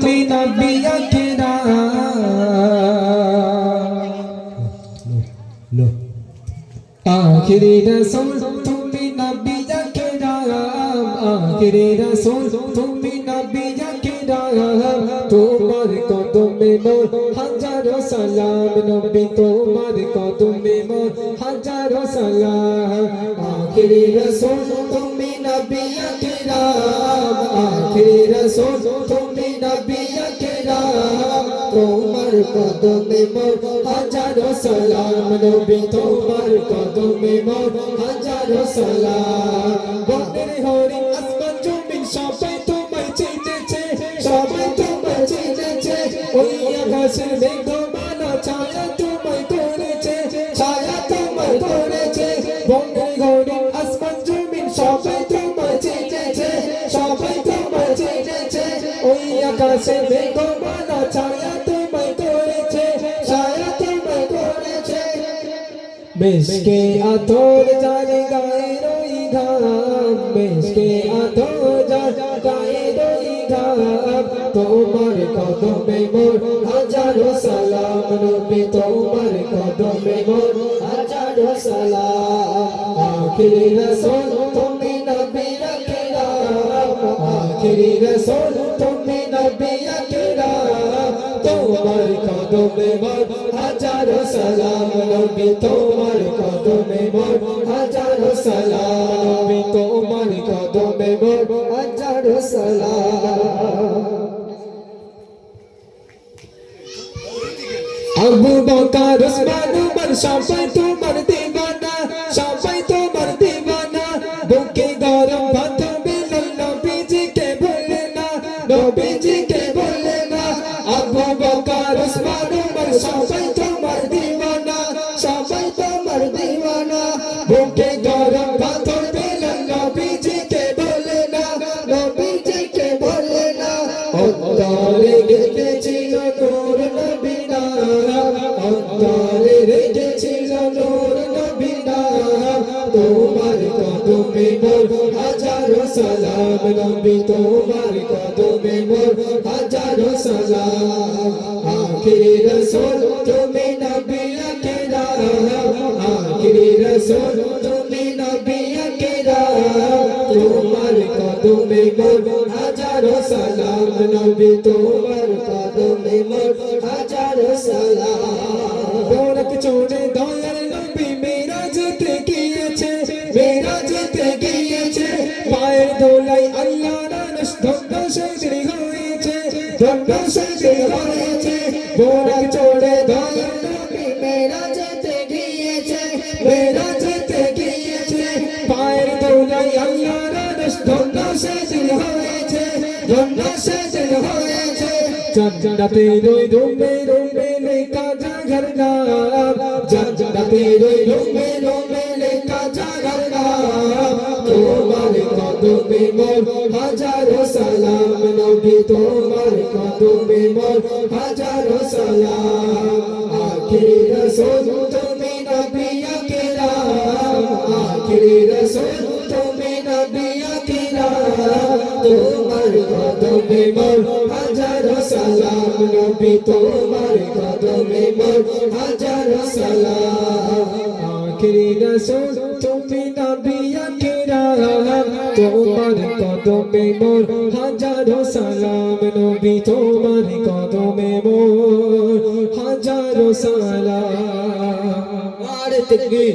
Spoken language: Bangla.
তুমি নবী আকরাম আখিরি রসুল, তুমি নবী আকরাম আখিরি রসুল, তুমি নবী আকরাম তোমার কদমে মোর হাজারো সালাম, নবী তোমার কদমে মোর হাজারো সালাম। আখিরি রসুল, তুমি নবী আকরাম আখিরি রসুল তোমার কদমে মোর হাজারো সালাম। নবী, তোমার কদমে মোর হাজারো সালাম। বনের হরি আসমান জমিন সবাই তোমায় চিনেছে, সবাই তোমায় চিনেছে। ওই আকাশের মেঘমালা ছায়া তোমায় করেছে ছায়া তোমায় করেছে বনের হরি আসমান জমিন সবাই ওই আকাশের মেঘমালা ছায়া তোমায় করেছে, ছায়া তোমায় করেছে। বেশকে আতর জানে গায়ে রই ঘাম, বেশকে আতর জানে গায়ে রই ঘাম। তোমার কদমে মোর হাজারো সালাম নবী তোমার কদমে মোর হাজারো সালাম। আখিরি রাসূল তুমি নবী আকরাম আখিরি রাসূল তুমি নবী আকরাম তোমার কদমে মোর হাজারো সালাম, নবী তোমার কদমে মোর হাজারো সালাম, নবী তোমার কদমে মোর হাজারো সালাম। আবু বকর, উসমান, উমর, সবাই তোমার দিওয়ানা সবাই অন্তরে রেখেছিল নূর নবীনা। তোমার কদমে মোর হাজারো সালাম নবী, তোমার কদমে মোর হাজারো সালাম। আখিরি রসুল তুমি নবী আকরাম আখিরি রসুল মোর হাজারো সালাম, নবী তোমার কদমে মোর হাজারো সালাম। গোরখ চোরে দয়ার নবী মেরা যেতে গিয়েছে মেরা যেতে গিয়েছে। পায়ের দোলাই আল্লাহ রানস ধন্য সেজরি হয়েছে, ধন্য সেজরি হয়েছে। গোরখ ধন্য সেজরি হয়েছে জন্নতে রই রুমে রুমে লেখা যা ঘর নাম জন্নতে রই রুমে রুমে লেখা যা ঘর নাম তোমার কদমে মোর হাজারো সালাম নবী তোমার কদমে মোর হাজারো সালাম আখিরি রসুল তুমি নবী আকরাম আখিরি রসুল তোমার কদমে মোর হাজারো সালাম নবী তোমার কদমে মোর হাজারো সালাম আখিরি রসুল তুমি নবী আকরাম তোমার কদমে মোর হাজারো সালাম নবী তোমার কদমে মোর হাজারো সালাম আর তকবীর